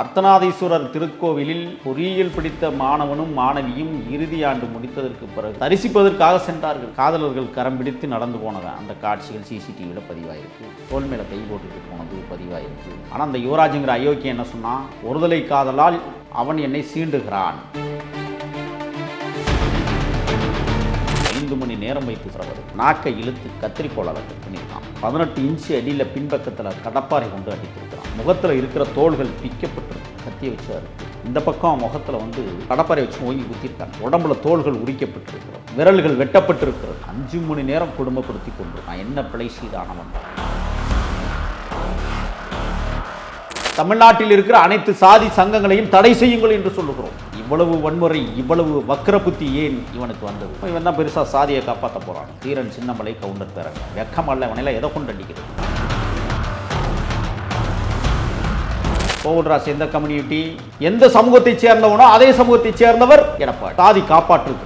அர்த்தநாதீஸ்வரர் திருக்கோவிலில் பொறியியல் படித்த மாணவனும் மாணவியும் இறுதி ஆண்டு முடித்ததற்கு பிறகு தரிசிப்பதற்காக சென்றார்கள். காதலர்கள் கரம் பிடித்து நடந்து போனவன் அந்த காட்சிகள் சிசிடிவியில் பதிவாயிருக்கு. தோல் மேல கை போட்டுட்டு போனது பதிவாயிருக்கு. ஆனால் அந்த யுவராஜுங்கிற அயோக்கியம் என்ன சொன்னால் ஒருதலை காதலால் அவன் என்னை சீண்டுகிறான். ஐந்து மணி நேரம் வைத்து சிறவர் நாக்கை இழுத்து கத்திரிக்கோள் அளவு பதினெட்டு இன்ச்சு அடியில் பின்பக்கத்தில் கடப்பாறை கொண்டு அடித்திருக்கிறான். முகத்தில் இருக்கிற தோள்கள் பிக்கப்பட்டிருக்கு கத்தியை வச்சு அறுத்து இந்த பக்கம் முகத்தில் வந்து கடப்பாறை வச்சு ஓங்கி குத்திருக்காங்க உடம்புல தோள்கள் உரிக்கப்பட்டிருக்கிறோம் விரல்கள் வெட்டப்பட்டிருக்கிறது. அஞ்சு மணி நேரம் குடும்பப்படுத்தி கொண்டிருக்கான். என்ன பிழை செய்தானவன்? தமிழ்நாட்டில் இருக்கிற அனைத்து சாதி சங்கங்களையும் தடை செய்யுங்கள் என்று சொல்லுகிறோம். இவ்வளவு வன்முறை இவ்வளவு வக்கர புத்தி ஏன் இவனுக்கு வந்தது? இவன் தான் பெருசா சாதியை காப்பாற்ற போறான். தீரன் சின்னமலை கவுண்டர் பேரங்க வெக்கமல்ல இவனையெல்லாம் எதை கொண்டு அடிக்கிறது கோகுல்ராஜ் எந்த கம்யூனிட்டி எந்த சமூகத்தை சேர்ந்தவனோ அதே சமூகத்தை சேர்ந்தவர் எடப்பாடி. சாதி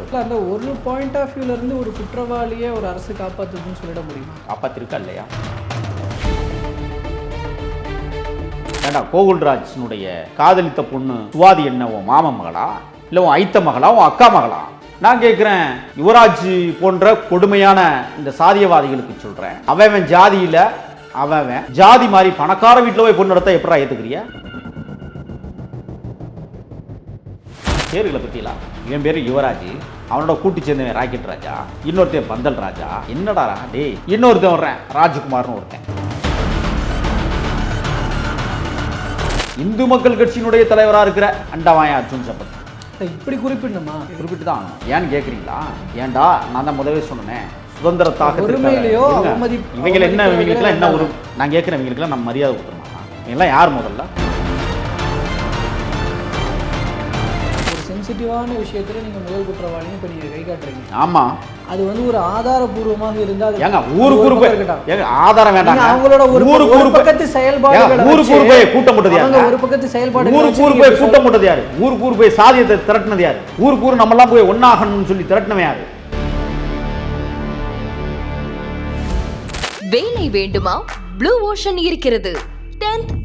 இல்ல, அந்த ஒரு பாயிண்ட் ஆஃப் வியூல இருந்து ஒரு குற்றவாளியை ஒரு அரசு காப்பாத்துதுன்னு சொல்லிட முடியுமா? காப்பாத்திருக்கா இல்லையா? ஏண்டா கோகுல்ராஜ்னுடைய காதலித்த பொண்ணு சுவாதி என்ன உன் மாம மகளா? இல்லை உன் ஐத்த மகளா உன் அக்கா மகளா? நான் கேட்குறேன் யுவராஜ் போன்ற கொடுமையான இந்த சாதியவாதிகளுக்கு சொல்கிறேன் அவன் ஜாதியில் அவன் ஜாதி மாதிரி பணக்கார வீட்டில் போய் பொண்ணு நடத்த எப்படா ஏற்றுக்கிறியா பேர்களை பற்றிலாம் இவன் பேர் யுவராஜ். அவனோட கூட்டி சேர்ந்தவன் ராக்கெட் ராஜா. இன்னொருத்தன் பந்தல் ராஜா. என்னடா டேய். இன்னொருத்தன் வர்றேன் ராஜ்குமார்னு ஒருத்தன். இந்து மக்கள் கட்சியினுடைய தலைவரா இருக்கிற அண்டவாய அர்ஜுன் இல்ல, இப்படி குறிப்பிடணுமா? குறிப்பிட்டு தான். ஏன்னு கேட்குறீங்களா ஏன்டா? நான் தான் முதவே சொன்னேன். சுதந்திரத்தாக ஒருமையிலையோ அவமதி- இவங்க என்ன இவங்களுக்குலாம் என்ன ஒரு. நான் கேட்குறேன் இவங்களுக்குலாம் நம்ம மரியாதை கொடுத்துருமா இவங்கெல்லாம் யார் முதல்ல? சென்சிட்டிவான விஷயத்துல நீங்க முதல் குற்றவாளின்னு இப்ப நீங்க கை காட்டுறீங்க ஆமா. அது வந்து ஒரு ஆதாரபூர்வமாக இருந்தா அது ஏங்க ஊருக்கு ஊரு போய் ஆதாரம் நீங்க அவங்களோட ஒரு ஊருக்கு ஒரு பக்கத்து செயல்பாடுகளை ஏங்க, ஊருக்கு ஊரு போய் கூட்டம் போட்டது யாருங்க? ஒரு பக்கத்து செயல்பாடுகளை ஊருக்கு ஊர் போய் கூட்டம் போட்டது யாரு? ஊருக்கு ஊர் போய் சாதியத்தை திரட்டினது யாரு? ஊருக்கு ஊர் நம்மலாம் போய் ஒன்னாகணும்னு சொல்லி திரட்டினவன் யாரு? வேலை வேண்டுமா? ப்ளூ ஓஷன் இருக்கிறது. 10th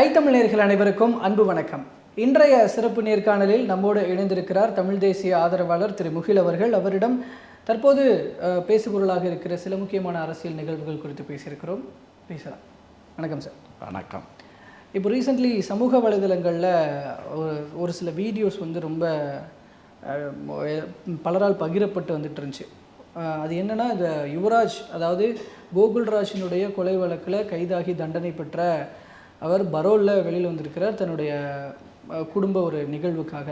ஐ தமிழ் நேயர்கள் அனைவருக்கும் அன்பு வணக்கம். இன்றைய சிறப்பு நேர்காணலில் நம்மோடு இணைந்திருக்கிறார் தமிழ் தேசிய ஆதரவாளர் திரு முகில் அவர்கள். அவரிடம் தற்போது பேசுபொருளாக இருக்கிற சில முக்கியமான அரசியல் நிகழ்வுகள் குறித்து பேசியிருக்கிறோம். பேசலாம். வணக்கம் சார். வணக்கம். இப்போ ரீசெண்ட்லி சமூக வலைதளங்களில் ஒரு ஒரு சில வீடியோஸ் வந்து ரொம்ப பலரால் பகிரப்பட்டு வந்துட்டு இருந்துச்சு. அது என்னன்னா இந்த யுவராஜ் அதாவது கோகுல்ராஜினுடைய கொலை வழக்கில் கைதாகி தண்டனை பெற்ற அவர் பரோலில் வெளியில் வந்திருக்கிறார் தன்னுடைய குடும்ப ஒரு நிகழ்வுக்காக.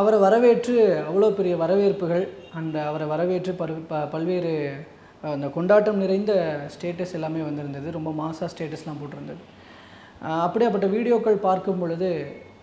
அவரை வரவேற்று அவ்வளோ பெரிய வரவேற்புகள் அந்த அவரை வரவேற்று பரு ப பல்வேறு அந்த கொண்டாட்டம் நிறைந்த ஸ்டேட்டஸ் எல்லாமே வந்திருந்தது. ரொம்ப மாசாக ஸ்டேட்டஸ்லாம் போட்டிருந்தது. அப்படியாப்பட்ட வீடியோக்கள் பார்க்கும் பொழுது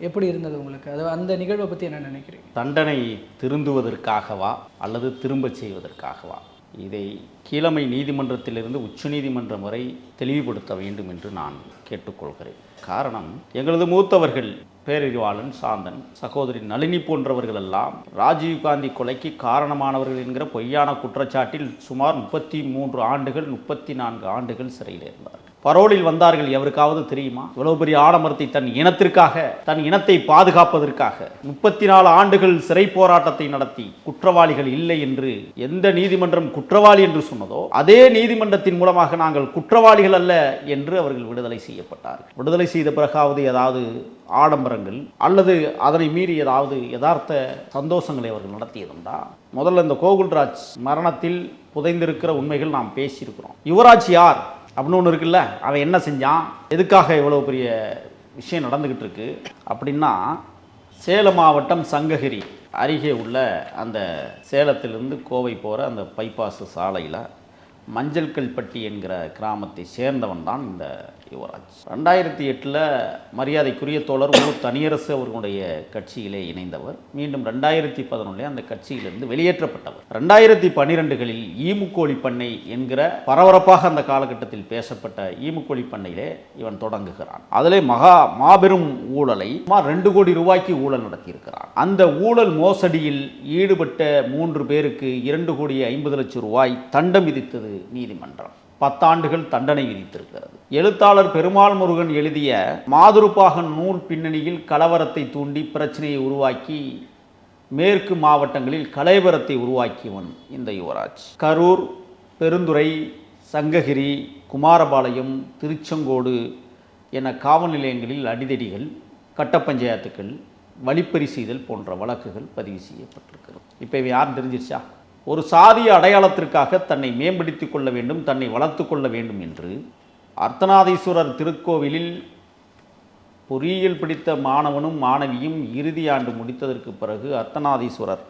எப்படி இருந்தது உங்களுக்கு? அது அந்த நிகழ்வை பற்றி என்ன நினைக்கிறீங்க? தண்டனை திருந்துவதற்காகவா அல்லது திரும்பச் செய்வதற்காகவா? இதை கீழமை நீதிமன்றத்திலிருந்து உச்சநீதிமன்றம் வரை தெளிவுபடுத்த வேண்டும் என்று நான் கேட்டுக்கொள்கிறேன். காரணம் எங்களது மூத்தவர்கள் பேரறிவாளன் சாந்தன் சகோதரி நளினி போன்றவர்கள் எல்லாம் ராஜீவ்காந்தி கொலைக்கு காரணமானவர்கள் என்கிற பொய்யான குற்றச்சாட்டில் சுமார் முப்பத்தி மூன்று ஆண்டுகள் முப்பத்தி நான்கு ஆண்டுகள் சிறையில் இருந்தார் பரோலில் வந்தார்கள் எவருக்காவது தெரியுமா? இவ்வளவு பெரிய ஆடமரத்தை தன் இனத்திற்காக தன் இனத்தை பாதுகாப்பதற்காக முப்பத்தி நாலு ஆண்டுகள் சிறை போராட்டத்தை நடத்தி குற்றவாளிகள் இல்லை என்று எந்த நீதிமன்றம் குற்றவாளி என்று சொன்னதோ அதே நீதிமன்றத்தின் மூலமாக நாங்கள் குற்றவாளிகள் அல்ல என்று அவர்கள் விடுதலை செய்யப்பட்டார்கள். விடுதலை செய்த பிறகாவது ஏதாவது ஆடம்பரங்கள் அல்லது அதனை மீறி ஏதாவது யதார்த்த சந்தோஷங்களை அவர்கள் நடத்தியதுண்டா? முதல்ல இந்த கோகுல்ராஜ் மரணத்தில் புதைந்திருக்கிற உண்மைகள் நாம் பேசியிருக்கிறோம். யுவராஜ் யார்? அப்படின்னு ஒன்று இருக்குல்ல அவன் என்ன செஞ்சான் எதுக்காக இவ்வளோ பெரிய விஷயம் நடந்துக்கிட்டு இருக்கு? அப்படின்னா சேலம் மாவட்டம் சங்ககிரி அருகே உள்ள அந்த சேலத்திலிருந்து கோவை போகிற அந்த பைபாஸ் சாலையில் மஞ்சள் கல்பட்டி என்கிற கிராமத்தை சேர்ந்தவன் தான் இந்த யுவராஜ் ரெண்டாயிரத்தி எட்டில் மரியாதைக்குரிய தோழர் ஒரு தனியரசு அவர்களுடைய கட்சியிலே இணைந்தவர். மீண்டும் ரெண்டாயிரத்தி பதினொன்றில் அந்த கட்சியிலிருந்து வெளியேற்றப்பட்டவர். ரெண்டாயிரத்தி பன்னிரெண்டுகளில் ஈமுக்கோழி பண்ணை என்கிற பரபரப்பாக அந்த காலகட்டத்தில் பேசப்பட்ட ஈமுக்கோழி பண்ணையிலே இவன் தொடங்குகிறான். அதிலே மகா மாபெரும் ஊழலை சுமார் ரெண்டு கோடி ரூபாய்க்கு ஊழல் நடத்தியிருக்கிறான். அந்த ஊழல் மோசடியில் ஈடுபட்ட மூன்று பேருக்கு இரண்டு கோடி ஐம்பது லட்சம் ரூபாய் தண்டம் விதித்தது நீதிமன்றம். பத்தாண்டுகள் தண்டனை விதித்திருக்கிறது. எழுத்தாளர் பெருமாள் முருகன் எழுதிய மாதுருப்பாகன் நூல் பின்னணியில் கலவரத்தை தூண்டி பிரச்சனையை உருவாக்கி மேற்கு மாவட்டங்களில் கலைவரத்தை உருவாக்கியவன் இந்த யுவராஜ். கரூர் பெருந்துறை சங்ககிரி குமாரபாளையம் திருச்செங்கோடு என காவல் நிலையங்களில் அடிதடிகள் கட்ட பஞ்சாயத்துக்கள் வழிப்பறி செய்தல் போன்ற வழக்குகள் பதிவு செய்யப்பட்டிருக்கிறது. இப்போ இவன் யார் தெரிஞ்சிருச்சா? ஒரு சாதிய அடையாளத்திற்காக தன்னை மேம்படுத்திக் கொள்ள வேண்டும் தன்னை வளர்த்து கொள்ள வேண்டும் என்று அர்த்தநாதீஸ்வரர் திருக்கோவிலில் பொறியியல் பிடித்த மாணவனும் மாணவியும் இறுதி ஆண்டு முடித்ததற்கு பிறகு அர்த்தநாதீஸ்வரர்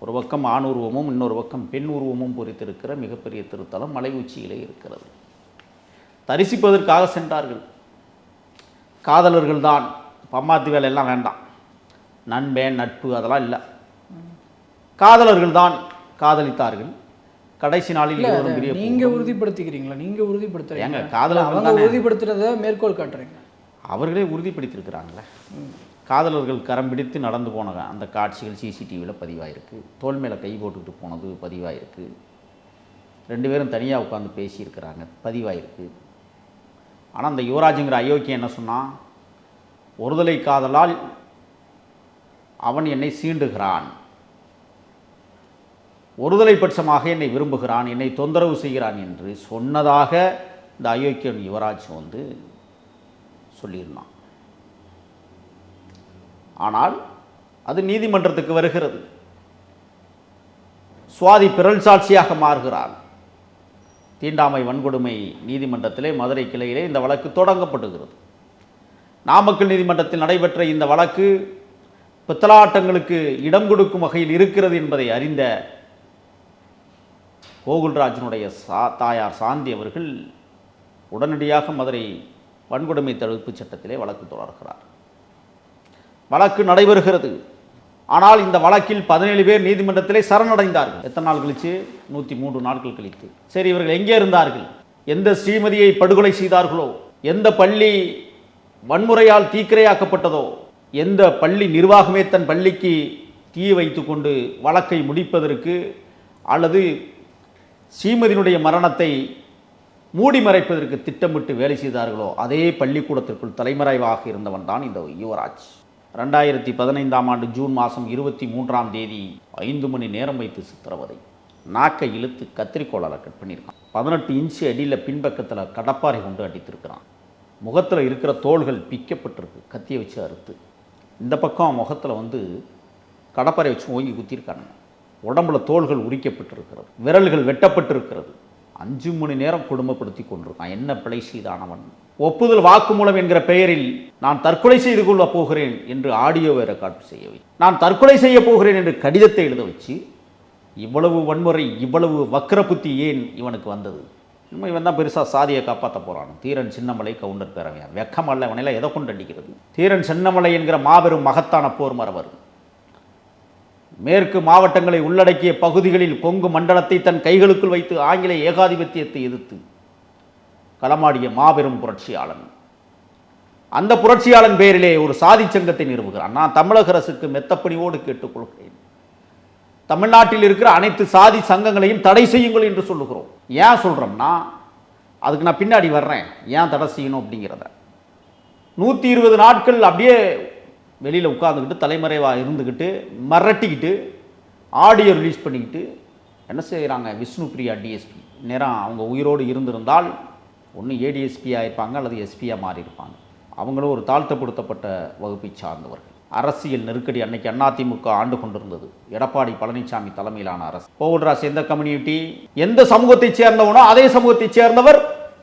ஒரு பக்கம் ஆண் உருவமும் இன்னொரு பக்கம் பெண் உருவமும் பொறித்திருக்கிற மிகப்பெரிய திருத்தலம் மலை உச்சியிலே இருக்கிறது. தரிசிப்பதற்காக சென்றார்கள். காதலர்கள் தான் பம்மாத்து வேலையெல்லாம் வேண்டாம். நண்பன் நட்பு அதெல்லாம் இல்லை. காதலர்கள் தான் காதலித்தார்கள். கடைசி நாளில் இருவரும் பிரிய நீங்க உறுதிப்படுத்திக்கிறீங்களா? நீங்க உறுதிப்படுத்துறீங்க காதலர்கள் அவங்க. உறுதிப்படுத்துறத மேற்கோள் காட்டுறீங்க. அவர்களே உறுதிப்படுத்தியிருக்கிறாங்களே. காதலர்கள் கரம் பிடித்து நடந்து போன அந்த காட்சிகள் சிசிடிவியில் பதிவாயிருக்கு. தோல் மேலே கை போட்டுக்கிட்டு போனது பதிவாயிருக்கு. ரெண்டு பேரும் தனியாக உட்காந்து பேசியிருக்கிறாங்க பதிவாயிருக்கு. ஆனால் அந்த யுவராஜுங்கிற அயோக்கியம் என்ன சொன்னான் ஒருதலை காதலால் அவன் என்னை சீண்டுகிறான். ஒருதலை பட்சமாக என்னை விரும்புகிறான் என்னை தொந்தரவு செய்கிறான் என்று சொன்னதாக இந்த அயோக்கியன் யுவராஜ் வந்து சொல்லியிருந்தான். ஆனால் அது நீதிமன்றத்துக்கு வருகிறது. சுவாதி பிறல் சாட்சியாக மாறுகிறார் தீண்டாமை வன்கொடுமை நீதிமன்றத்திலே மதுரை கிளையிலே இந்த வழக்கு தொடங்கப்படுகிறது நாமக்கல் நீதிமன்றத்தில் நடைபெற்ற இந்த வழக்கு பித்தலாட்டங்களுக்கு இடம் கொடுக்கும் வகையில் இருக்கிறது என்பதை அறிந்த கோகுல்ராஜனுடைய சா தாயார் சாந்தி அவர்கள் உடனடியாக மதுரை வன்கொடுமை தடுப்பு சட்டத்திலே வழக்கு தொடர்கிறார். வழக்கு நடைபெறுகிறது. ஆனால் இந்த வழக்கில் பதினேழு பேர் நீதிமன்றத்திலே சரணடைந்தார்கள். எத்தனை நாள் கழித்து நூற்றி மூன்று நாட்கள் கழித்து. சரி இவர்கள் எங்கே இருந்தார்கள்? எந்த ஸ்ரீமதியை படுகொலை செய்தார்களோ? எந்த பள்ளி வன்முறையால் தீக்கிரையாக்கப்பட்டதோ? எந்த பள்ளி நிர்வாகமே தன் பள்ளிக்கு தீ வைத்துக்கொண்டு வழக்கை முடிப்பதற்கு அல்லது ஸ்ரீமதியினுடைய மரணத்தை மூடி மறைப்பதற்கு திட்டமிட்டு வேலை செய்தார்களோ அதே பள்ளிக்கூடத்திற்குள் தலைமறைவாக இருந்தவன் தான் இந்த யுவராஜ். ரெண்டாயிரத்தி பதினைந்தாம் ஆண்டு ஜூன் மாதம் இருபத்தி மூன்றாம் தேதி ஐந்து மணி நேரம் வைத்து சித்திரவதை. நாக்கை இழுத்து கத்திரிக்கோளால் கட் பண்ணியிருக்கான். பதினெட்டு இன்ச்சு அடியில் பின்பக்கத்தில் கடப்பாரை கொண்டு அடித்திருக்கிறான். முகத்தில் இருக்கிற தோள்கள் பிக்கப்பட்டிருக்கு கத்தியை வச்சு அறுத்து. இந்த பக்கம் முகத்தில் வந்து கடப்பாரை வச்சு ஓங்கி குத்திருக்கானுங்க உடம்புல தோள்கள் உரிக்கப்பட்டிருக்கிறது விரல்கள் வெட்டப்பட்டிருக்கிறது. அஞ்சு மணி நேரம் குடும்பப்படுத்தி கொண்டிருக்கான். என்ன பிழை செய்தானவன்? ஒப்புதல் வாக்குமூலம் என்கிற பெயரில் நான் தற்கொலை செய்து கொள்ள போகிறேன் என்று ஆடியோவை ரெக்கார்ட் செய்ய வை நான் தற்கொலை செய்ய போகிறேன் என்று கடிதத்தை எழுத வச்சு இவ்வளவு வன்முறை இவ்வளவு வக்கர புத்தி ஏன் இவனுக்கு வந்தது? இன்னும் இவன் தான் பெருசாக சாதியை காப்பாற்ற போகிறான் தீரன் சின்னமலை கவுண்டர் பேரவையார் வெக்கமல்ல அல்ல இவனையெல்லாம் எதை கொண்டு அடிக்கிறது? தீரன் சின்னமலை என்கிற மாபெரும் மகத்தான போர் மரவர் மேற்கு மாவட்டங்களை உள்ளடக்கிய பகுதிகளில் கொங்கு மண்டலத்தை தன் கைகளுக்குள் வைத்து ஆங்கில ஏகாதிபத்தியத்தை எதிர்த்து களமாடிய மாபெரும் புரட்சியாளன். அந்த புரட்சியாளன் பெயரிலே ஒரு சாதி சங்கத்தை நிறுவுகிறான். நான் தமிழக அரசுக்கு மெத்தப்பணியோடு கேட்டுக்கொள்கிறேன். தமிழ்நாட்டில் இருக்கிற அனைத்து சாதி சங்கங்களையும் தடை செய்யுங்கள் என்று சொல்லுகிறோம். ஏன் சொல்கிறோம்னா அதுக்கு நான் பின்னாடி வர்றேன். ஏன் தடை செய்யணும் அப்படிங்கிறத. நூற்றி இருபது நாட்கள் அப்படியே வெளியில் உட்காந்துக்கிட்டு தலைமறைவாக இருந்துக்கிட்டு மிரட்டிக்கிட்டு ஆடியோ ரிலீஸ் பண்ணிக்கிட்டு என்ன செய்கிறாங்க விஷ்ணு பிரியா டிஎஸ்பி நேரம் அவங்க உயிரோடு இருந்திருந்தால் ஒன்று ஏடிஎஸ்பியாக இருப்பாங்க அல்லது எஸ்பியாக மாறியிருப்பாங்க. அவங்களும் ஒரு தாழ்த்தப்படுத்தப்பட்ட வகுப்பை சார்ந்தவர்கள். அரசியல் நெருக்கடி அன்னைக்கு அதிமுக ஆண்டு கொண்டிருந்தது. எடப்பாடி பழனிசாமி தலைமையிலான அரசு. கோகுல்ராஜ் எந்த கம்யூனிட்டி? எந்த சமூகத்தைச் சேர்ந்தவனோ அதே சமூகத்தைச் சேர்ந்தவர்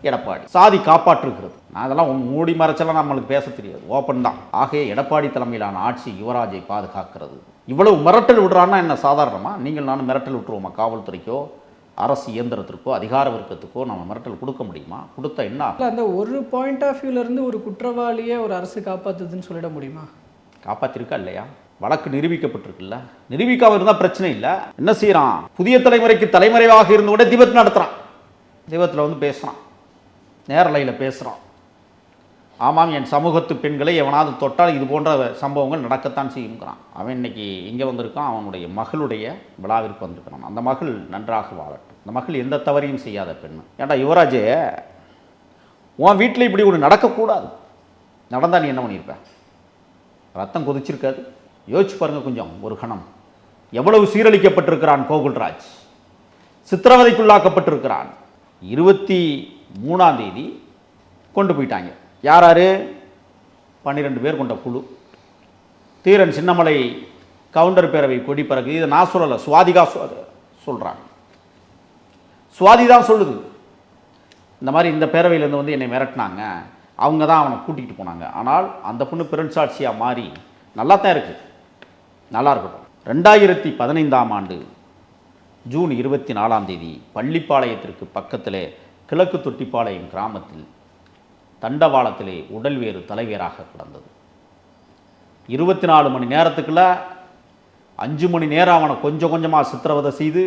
எடப்பாடி. சாதி காப்பாற்றுகிறது. நான் அதெல்லாம் மூடி மறைச்செல்லாம் நம்மளுக்கு பேச தெரியாது. ஓப்பன் தான். ஆகவே எடப்பாடி தலைமையிலான ஆட்சி யுவராஜை பாதுகாக்கிறது. இவ்வளவு மிரட்டல் விடுறான்னா என்ன சாதாரணமா? நீங்கள் நானும் மிரட்டல் விட்டுருவோமா? காவல்துறைக்கோ அரசு இயந்திரத்திற்கோ அதிகார வர்க்கத்துக்கோ நம்ம மிரட்டல் கொடுக்க முடியுமா? கொடுத்தா என்ன அந்த ஒரு பாயிண்ட் ஆஃப் இருந்து ஒரு குற்றவாளியை ஒரு அரசு காப்பாத்துதுன்னு சொல்லிட முடியுமா? காப்பாத்திருக்கா இல்லையா? வழக்கு நிரூபிக்கப்பட்டிருக்குல்ல. நிரூபிக்காம இருந்தால் பிரச்சனை இல்லை. என்ன செய்கிறான் புதிய தலைமுறைக்கு தலைமறைவாக இருந்து கூட திபத் நடத்துகிறான் திபத்தில் வந்து பேசுகிறான் நேரலையில் பேசுகிறான் ஆமாம் என் சமூகத்து பெண்களை எவனாவது தொட்டால் இது போன்ற சம்பவங்கள் நடக்கத்தான் செய்யுங்கிறான் அவன் இன்னைக்கு இங்கே வந்திருக்கான்? அவனுடைய மகளுடைய விழாவிற்கு வந்திருக்கிறான். அந்த மகள் நன்றாக வாழட்டும். அந்த மகள் எந்த தவறையும் செய்யாத பெண் ஏன்டா யுவராஜே உன் வீட்டில் இப்படி ஒன்று நடக்கக்கூடாது. நடந்தால் நீ என்ன பண்ணியிருப்ப? ரத்தம் கொதிச்சிருக்காது. யோசிச்சு பாருங்க கொஞ்சம் ஒரு கணம். எவ்வளவு சீரழிக்கப்பட்டிருக்கிறான் கோகுல்ராஜ்? சித்திரவதைக்குள்ளாக்கப்பட்டிருக்கிறான். இருபத்தி மூணாம் தேதி கொண்டு போயிட்டாங்க. யார் யார் பன்னிரெண்டு பேர் கொண்ட குழு. தீரன் சின்னமலை கவுண்டர் பேரவை கொடி பறக்குது இதை நான் சொல்லலை சுவாதிகா சொல்கிறாங்க சுவாதி தான் சொல்லுது. இந்த மாதிரி இந்த பேரவையிலேருந்து வந்து என்னை மிரட்டினாங்க. அவங்க தான் அவனை கூட்டிகிட்டு போனாங்க. ஆனால் அந்த பொண்ணு பிறன்சாட்சியாக மாறி நல்லா தான் இருக்குது நல்லா இருக்கட்டும். ரெண்டாயிரத்தி பதினைந்தாம் ஆண்டு ஜூன் இருபத்தி நாலாம் தேதி பள்ளிப்பாளையத்திற்கு பக்கத்திலே கிழக்கு தொட்டிப்பாளையம் கிராமத்தில் தண்டவாளத்திலே உடல் வேறு தலைவேறாக கிடந்தது. இருபத்தி நாலு மணி நேரத்துக்குள்ள அஞ்சு மணி நேரம் அவனை கொஞ்சம் கொஞ்சமாக சித்திரவதை செய்து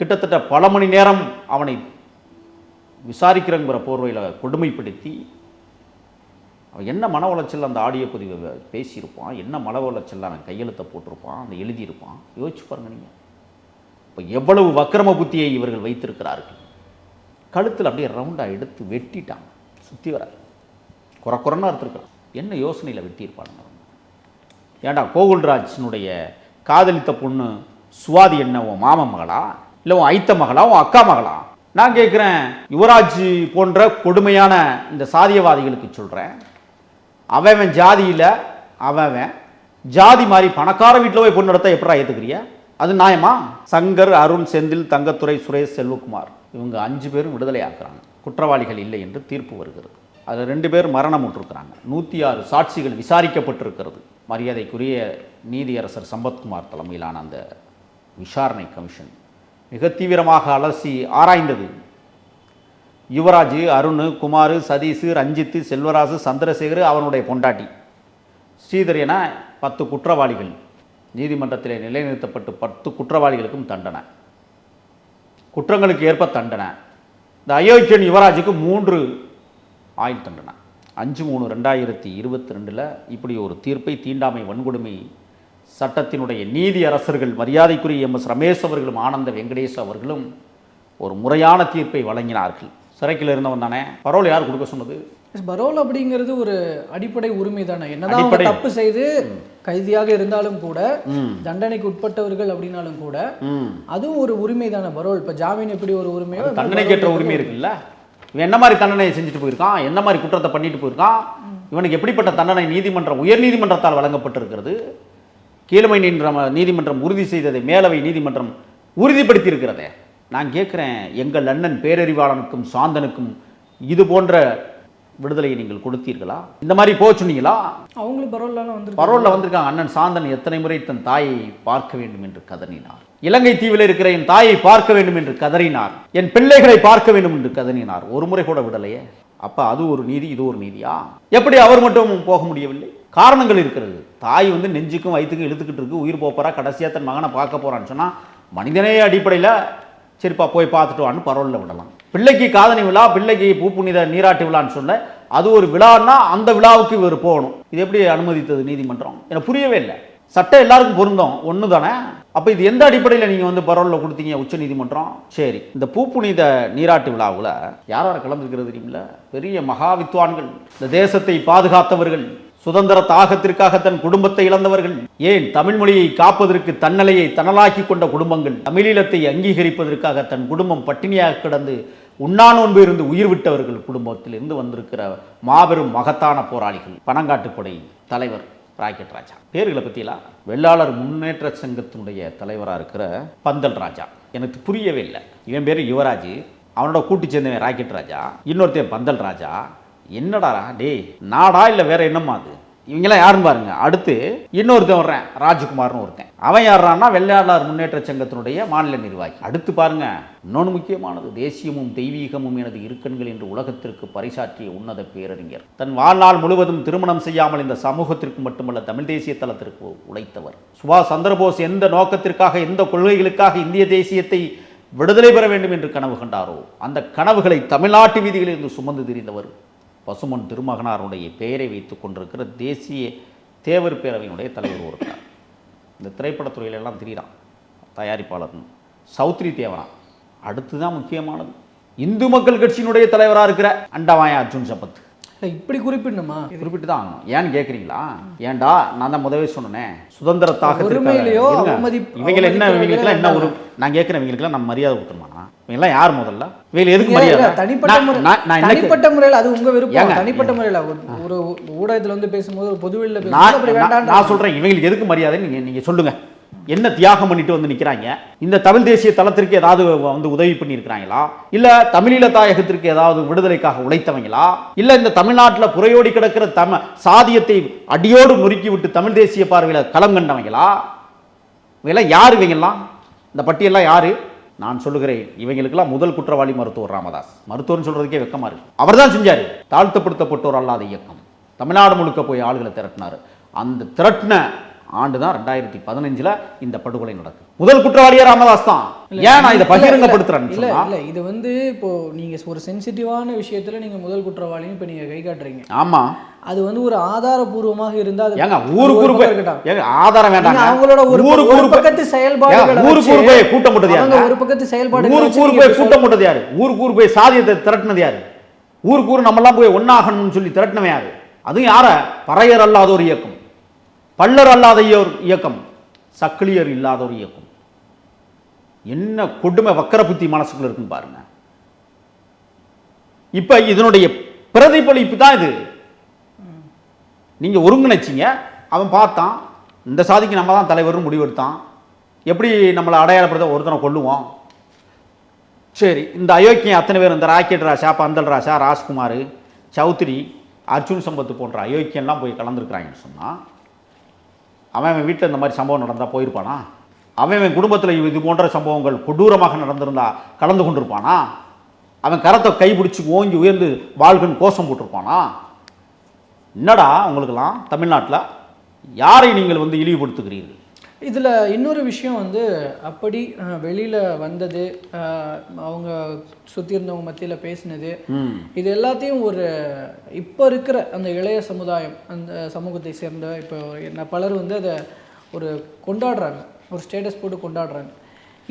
கிட்டத்தட்ட பல மணி நேரம் அவனை விசாரிக்கிறங்கிற போர்வையில் கொடுமைப்படுத்தி அவன் என்ன மன உளைச்சல் அந்த ஆடியோ பதிவை பேசியிருப்பான் என்ன மன உளைச்சல் அவன் கையெழுத்தை போட்டிருப்பான் அந்த எழுதியிருப்பான் யோசிச்சு பாருங்க நீங்கள் இப்போ எவ்வளவு வக்கிரம புத்தியை இவர்கள் வைத்திருக்கிறார்கள்? கழுத்தில் அப்படியே ரவுண்டாக எடுத்து வெட்டிட்டான். சுற்றி வர. குறை குறைன்னா இருந்திருக்கலாம் என்ன யோசனையில் வெட்டியிருப்பானுங்க ஏன்டா கோகுல்ராஜினுடைய காதலித்த பொண்ணு சுவாதி என்ன உன் மாம மகளா? இல்லை உன் ஐத்த மகளா உன் அக்கா மகளா? நான் கேட்குறேன் யுவராஜ் போன்ற கொடுமையான இந்த சாதியவாதிகளுக்கு சொல்கிறேன் அவன் ஜாதியில் அவன் ஜாதி மாதிரி பணக்கார வீட்டில் போய் பொண்ணு எடுத்தால் எப்படா ஏற்றுக்கிறியா அது நியாயமா? சங்கர் அருண் செந்தில் தங்கத்துறை சுரேஷ் செல்வகுமார் இவங்க அஞ்சு பேரும் விடுதலை ஆக்குறாங்க. குற்றவாளிகள் இல்லை என்று தீர்ப்பு வருகிறது. அதில் ரெண்டு பேர் மரணம் விட்டுருக்குறாங்க நூற்றி ஆறு சாட்சிகள் விசாரிக்கப்பட்டிருக்கிறது. மரியாதைக்குரிய நீதியரசர் சம்பத்குமார் தலைமையிலான அந்த விசாரணை கமிஷன் மிக தீவிரமாக அலசி ஆராய்ந்தது. யுவராஜ் அருண் குமார் சதீஷ் ரஞ்சித்து செல்வராசு சந்திரசேகர் அவனுடைய பொண்டாட்டி. ஸ்ரீதர் என பத்து குற்றவாளிகள் நீதிமன்றத்திலே நிலைநிறுத்தப்பட்டு பத்து குற்றவாளிகளுக்கும் தண்டனை. குற்றங்களுக்கு ஏற்ப தண்டனை. இந்த அயோக்கியன் யுவராஜுக்கு மூன்று ஆயுள் தண்டனை. அஞ்சு மூணு ரெண்டாயிரத்தி இருபத்தி ரெண்டில் இப்படி ஒரு தீர்ப்பை தீண்டாமை வன்கொடுமை சட்டத்தினுடைய நீதி அரசர்கள் மரியாதைக்குரிய எம் எஸ் ரமேஷ் அவர்களும் ஆனந்த வெங்கடேஷ் அவர்களும் ஒரு முறையான தீர்ப்பை வழங்கினார்கள். சிறைக்கில் இருந்தவன் தானே. பரவல் யார் கொடுக்க சொன்னது? பரோல் அப்படிங்கிறது ஒரு அடிப்படை உரிமை தானே. என்னதான் அவங்க. தப்பு செய்து கைதியாக இருந்தாலும் கூட தண்டனைக்கு உட்பட்டவர்கள் அப்படின்னாலும் கூட அதுவும் ஒரு உரிமை தானே பரோல் இப்ப ஜாமீன் எப்படி ஒரு உரிமையோ தண்டனைக்கேற்ற உரிமை இருக்குல்ல? இவன் என்ன மாதிரி தண்டனையை செஞ்சுட்டு போயிருக்கான்? என்ன மாதிரி குற்றத்தை பண்ணிட்டு போயிருக்கான்? இவனுக்கு எப்படிப்பட்ட தண்டனை நீதிமன்றம் உயர் நீதிமன்றத்தால் வழங்கப்பட்டிருக்கிறது? கீழமை நீதிமன்றம் நீதிமன்றம் உறுதி செய்ததை மேலவை நீதிமன்றம் உறுதிப்படுத்தி இருக்கிறதே நான் கேட்குறேன் எங்கள் அண்ணன் பேரறிவாளனுக்கும் சாந்தனுக்கும் இது போன்ற விடுதலையை நீங்கள் கொடுத்தீர்களா? இந்த மாதிரி போக சொன்னீங்களா? அவங்களும் பரோல்லாம் வந்து பரோல்ல வந்திருக்காங்க. அண்ணன் சாந்தன் எத்தனை முறை தன் தாயை பார்க்க வேண்டும் என்று கதறினார். இலங்கை தீவில் இருக்கிற என் தாயை பார்க்க வேண்டும் என்று கதறினார். என் பிள்ளைகளை பார்க்க வேண்டும் என்று கதறினார். ஒரு முறை கூட விடலையே. அப்ப அது ஒரு நீதி இது ஒரு நீதியா? எப்படி அவர் மட்டும் போக முடியவில்லை? காரணங்கள் இருக்கிறது. தாய் வந்து நெஞ்சுக்கும் வயிற்றுக்கும் இழுத்துக்கிட்டு இருக்கு. உயிர் போறா கடைசியா தன் மகனை பார்க்க போறான்னு சொன்னா மனிதனே அடிப்படையில் சரிப்பா போய் பார்த்துட்டு வான்னு பரவாயில்ல விடலாம். பிள்ளைக்கு காதணி விழா பிள்ளைக்கு பூ புனித நீராட்டு விழான்னு சொல்ல அது ஒரு விழான்னா அந்த விழாவுக்கு இவர் போகணும். இது எப்படி அனுமதித்தது நீதிமன்றம்? எனக்கு புரியவே இல்லை. சட்டம் எல்லாருக்கும் பொருந்தோம். ஒன்று தானே அப்போ இது எந்த அடிப்படையில் நீங்கள் வந்து பரவலில் கொடுத்தீங்க உச்ச நீதிமன்றம்? சரி இந்த பூப்புனித நீராட்டு விழாவில் யார் யார் கலந்துருக்கிறது தெரியுமில்ல? பெரிய மகா வித்வான்கள் இந்த தேசத்தை பாதுகாத்தவர்கள் சுதந்திர தாகத்திற்காக தன் குடும்பத்தை இழந்தவர்கள் ஏன் தமிழ் மொழியை காப்பதற்கு தன்னலையை தனலாக்கி கொண்ட குடும்பங்கள் தமிழீழத்தை அங்கீகரிப்பதற்காக தன் குடும்பம் பட்டினியாக கிடந்து உண்ணாநோன்பு இருந்து உயிர் விட்டவர்கள் குடும்பத்திலிருந்து வந்திருக்கிற மாபெரும் மகத்தான போராளிகள் பனங்காட்டுப்படை தலைவர் ராக்கெட் ராஜா. பேர்களை பற்றியெல்லாம் வெள்ளாளர் முன்னேற்ற சங்கத்தினுடைய தலைவராக இருக்கிற பந்தல் ராஜா. எனக்கு புரியவே இல்லை. இவன் பேர் யுவராஜ். அவனோட கூட்டு சேர்ந்தவன் ராக்கெட் ராஜா. இன்னொருத்தன் பந்தல் ராஜா. என்னடா டேய் நாடா இல்லை வேற என்னம்மா அது? இவங்கெல்லாம் யாருன்னு பாருங்க. அடுத்து இன்னொருத்தன் வர்றேன் ராஜ்குமார்னு ஒருத்தன். அவன் யாரான்னா வெள்ளையாளர் முன்னேற்ற சங்கத்தினுடைய மாநில நிர்வாகி. அடுத்து பாருங்க இன்னொன்று முக்கியமானது தேசியமும் தெய்வீகமும் எனது இருக்கண்கள் என்று உலகத்திற்கு பறைசாற்றிய உன்னத பேரறிஞர். தன் வாழ்நாள் முழுவதும் திருமணம் செய்யாமல் இந்த சமூகத்திற்கு மட்டுமல்ல தமிழ் தேசிய தளத்திற்கு உழைத்தவர். சுபாஷ் சந்திரபோஸ் எந்த நோக்கத்திற்காக எந்த கொள்கைகளுக்காக இந்திய தேசியத்தை விடுதலை பெற வேண்டும் என்று கனவு கண்டாரோ அந்த கனவுகளை தமிழ்நாட்டு வீதிகளில் இருந்து சுமந்து திரிந்தவர் பசுமன் திருமகனாருடைய பெயரை வைத்து கொண்டிருக்கிற தேசிய தேவர் பேரவையினுடைய தலைவர் ஒருத்தார். இந்த திரைப்பட துறையிலெல்லாம் திரிகிறான் தயாரிப்பாளர்னு. சௌத்ரி தேவரா. அடுத்து தான் முக்கியமானது. இந்து மக்கள் கட்சியினுடைய தலைவராக இருக்கிற அண்டவாயா அர்ஜுன் சபத். இல்லை இப்படி குறிப்பிடணுமா? குறிப்பிட்டு தான் ஆகணும். ஏன்னு கேட்குறீங்களா ஏன்டா நான் தான் முதவே சொன்னேன். சுதந்திரத்தாக ஒருமையிலையோ அவமதிப்பு- இவங்க என்ன? இவங்களுக்குலாம் என்ன ஒரு. நான் கேட்குறேன் இவங்களுக்குலாம் நம்ம மரியாதை கொடுத்துருமாண்ணா இவங்கெல்லாம் யார் முதல்ல? இவங்க எதுக்கு மரியாதை? தனிப்பட்ட தனிப்பட்ட முறையில் அது உங்க விருப்பம். தனிப்பட்ட முறையில் ஒரு- ஊடகத்துல வந்து பேசும்போது பொதுவெளியில் நான் சொல்றேன் இவங்களுக்கு எதுக்கு மரியாதை நீங்க நீங்க சொல்லுங்க. என்ன தியாகம் பண்ணிட்டு வந்து நிக்கிறாங்க? இந்த தமிழ் தேசிய தளத்திற்கு ஏதாவது வந்து உதவி பண்ணியிருக்கிறாங்களா? இல்ல தமிழீழ தாயகத்திற்கு ஏதாவது விடுதலைக்காக உழைத்தவங்களா? இல்லை இந்த தமிழ்நாட்டுல புறையோடி கிடக்கிற தம சாதியத்தை அடியோடு முறுக்கி விட்டு தமிழ் தேசிய பார்வையில் களம் கண்டவங்களா? இவங்கெல்லாம் யார் இவங்கெல்லாம் இந்த பட்டியெல்லாம் யாரு? நான் சொல்லுகிறேன். இவங்களுக்கெல்லாம் முதல் குற்றவாளி மருத்துவர் ராமதாஸ். மருத்துவர்னு சொல்றதுக்கே வெக்கமா இருக்கு. அவர் தான் செஞ்சாரு. தாழ்த்தப்படுத்தப்பட்டோர் அல்லாத இயக்கம். தமிழ்நாடு முழுக்க போய் ஆளுகளை திரட்டினாரு. அந்த திரட்டின ஆண்டு தான் ரெண்டாயிரத்தி பதினஞ்சுல இந்த படுகொலை நடக்குது. முதல் குற்றவாளியே ராமதாஸ் தான். ஏன் நான் இதை பகிரங்கப்படுத்துறேன்னு இல்ல இல்ல இது வந்து இப்போ நீங்க ஒரு சென்சிட்டிவான விஷயத்துல நீங்க முதல் குற்றவாளின்னு இப்ப நீங்க கை காட்டுறீங்க. ஆமா. அது வந்து ஒரு ஆதாரபூர்வமாக இருந்தா அது ஏங்க ஊருக்கு ஊருக்கு இருக்கட்டும். ஏங்க ஆதாரம் வேண்டாங்க. அவங்களோட ஒரு ஊருக்கு ஒரு பக்கத்து செயல்பாடுகளை ஏங்க, ஊருக்கு ஊருக்கு போய் கூட்டம் போட்டது யாருங்க? ஒரு பக்கத்து செயல்பாடுகளை ஊருக்கு போய் இப்படி கூட்டம் போட்டது யாரு? ஊருக்கு ஊருக்கு போய் சாதியத்தை திரட்டினது யாரு? ஊருக்கு ஊர் நம்மெல்லாம் போய் ஒன்னாகணும்னு சொல்லி திரட்டினவன் யாரு? அதுவும் யார? பறையர் அல்லாத ஒரு இயக்கம். பல்லர் அல்லாத இயக்கம் சக்கிலியர் இல்லாத ஒரு இயக்கம். என்ன கொடுமை வக்கர புத்தி மனசுக்குள்ள இருக்குன்னு பாருங்க. இப்ப இதனுடைய பிரதிபலிப்பு தான் இது. நீங்க ஒருங்கிணைச்சிங்க அவன் பார்த்தான் இந்த சாதிக்கு நம்ம தான் தலைவர்னு முடிவெடுத்தான். எப்படி நம்மளை அடையாளப்படுத்த ஒருத்தனை கொள்ளுவோம் சரி இந்த அயோக்கியம் அத்தனை பேர் இந்த ராக்கெட் ராசா பந்தல் ராசா ராஜ்குமார் சௌத்ரி அர்ஜுன் சம்பத் போன்ற அயோக்கியம்லாம் போய் கலந்துருக்கிறாங்கன்னு சொன்னால் அவன் அவன் வீட்டில் இந்த மாதிரி சம்பவம் நடந்தால் போயிருப்பானா? அவன் அவன் குடும்பத்தில் இது போன்ற சம்பவங்கள் கொடூரமாக நடந்திருந்தா கலந்து கொண்டிருப்பானா? அவன் கரத்தை கைப்பிடிச்சு ஓங்கி உயர்ந்து வாழ்கன் கோஷம் போட்டிருப்பானா? என்னடா உங்களுக்கெல்லாம் தமிழ்நாட்டில்? யாரை நீங்கள் வந்து இழிவுபடுத்துகிறீர்கள்? இதுல இன்னொரு விஷயம் வந்து அப்படி வெளியில வந்தது அவங்க சுத்தி இருந்தவங்க மத்தியில பேசினது இது எல்லாத்தையும் ஒரு இப்போ இருக்கிற அந்த இளைய சமுதாயம் அந்த சமூகத்தை சேர்ந்த இப்போ என்ன பலர் வந்து அதை ஒரு கொண்டாடுறாங்க. ஒரு ஸ்டேட்டஸ் போட்டு கொண்டாடுறாங்க.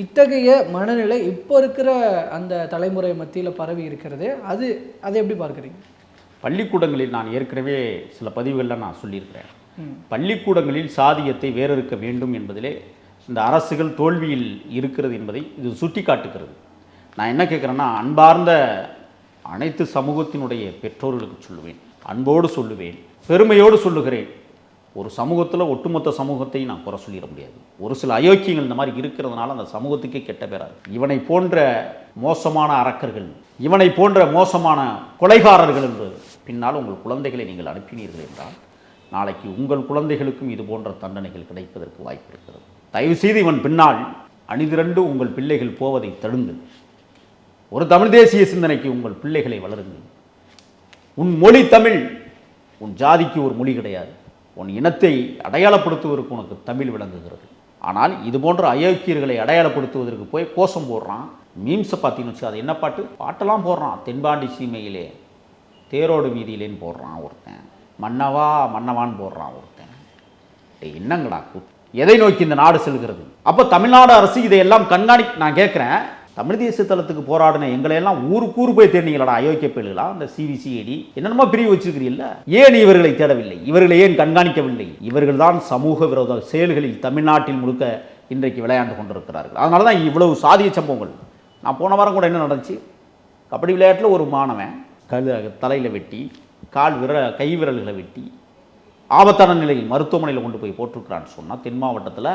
இத்தகைய மனநிலை இப்போ இருக்கிற அந்த தலைமுறை மத்தியில் பரவி இருக்கிறது. அது அதை எப்படி பார்க்குறீங்க? பள்ளிக்கூடங்களில் நான் ஏற்கனவே சில பதிவுகளில் நான் சொல்லியிருக்கிறேன். பள்ளிக்கூடங்களில் சாதியத்தை வேறறுக்க வேண்டும் என்பதிலே இந்த அரசுகள் தோல்வியில் இருக்கிறது என்பதை இது சுட்டி காட்டுகிறது நான் என்ன கேட்குறேன்னா அன்பார்ந்த அனைத்து சமூகத்தினுடைய பெற்றோர்களுக்கு சொல்லுவேன் அன்போடு சொல்லுவேன் பெருமையோடு சொல்லுகிறேன். ஒரு சமூகத்தில் ஒட்டுமொத்த சமூகத்தை நான் குறை சொல்லிட முடியாது. ஒரு சில அயோக்கியங்கள் இந்த மாதிரி இருக்கிறதுனால அந்த சமூகத்துக்கே கெட்ட பேராது இவனை போன்ற மோசமான அரக்கர்கள் இவனை போன்ற மோசமான கொலைகாரர்கள் என்று பின்னால் உங்கள் குழந்தைகளை நீங்கள் அனுப்பினீர்கள் என்றால் நாளைக்கு உங்கள் குழந்தைகளுக்கும் இது போன்ற தண்டனைகள் கிடைப்பதற்கு வாய்ப்பு இருக்கிறது. தயவுசெய்து இவன் பின்னால் அணிதிரண்டு உங்கள் பிள்ளைகள் போவதை தடுங்கள். ஒரு தமிழ் தேசிய சிந்தனைக்கு உங்கள் பிள்ளைகளை வளருங்கள். உன் மொழி தமிழ் உன் ஜாதிக்கு ஒரு மொழி கிடையாது. உன் இனத்தை அடையாளப்படுத்துவதற்கு உனக்கு தமிழ் விளங்குகிறது. ஆனால் இது போன்ற அயோக்கியர்களை அடையாளப்படுத்துவதற்கு போய் கோஷம் போடுறான். மீம்ஸை பார்த்தீங்கன்னு வச்சு அது என்ன பாட்டு? பாட்டெல்லாம் போடுறான். தென்பாண்டி சீமையிலே தேரோடு வீதியிலேன்னு போடுறான் ஒருத்தன். மன்னவா மன்னவான்னு போடுறான் ஒருத்தன். என்னங்கடா எதை நோக்கி இந்த நாடு செல்கிறது? அப்போ தமிழ்நாடு அரசு இதையெல்லாம் கண்காணி நான் கேட்குறேன் தமிழ் தேசிய தளத்துக்கு போராடின எங்களையெல்லாம் ஊருக்கு ஊர் போய் தேடினீங்களா அயோக்கிய பயல்களா அந்த சிவிசிஐடி என்னென்னமோ பிரிவு வச்சிருக்கிறீல்ல? ஏன் இவர்களை தேடவில்லை? இவர்களை ஏன் கண்காணிக்கவில்லை? இவர்கள் தான் சமூக விரோத செயல்களில் தமிழ்நாட்டில் முழுக்க இன்றைக்கு விளையாண்டு கொண்டிருக்கிறார்கள். அதனால தான் இவ்வளவு சாதிய சம்பவங்கள். நான் போன வாரம் கூட என்ன நடந்துச்சு? கபடி விளையாட்டில் ஒரு மாணவன் கழு தலையில் வெட்டி கால் விர கை விரல்களை வெட்டி ஆபத்தான நிலையில் மருத்துவமனையில் கொண்டு போய் போட்டிருக்கிறான்னு சொன்னால் தென் மாவட்டத்தில்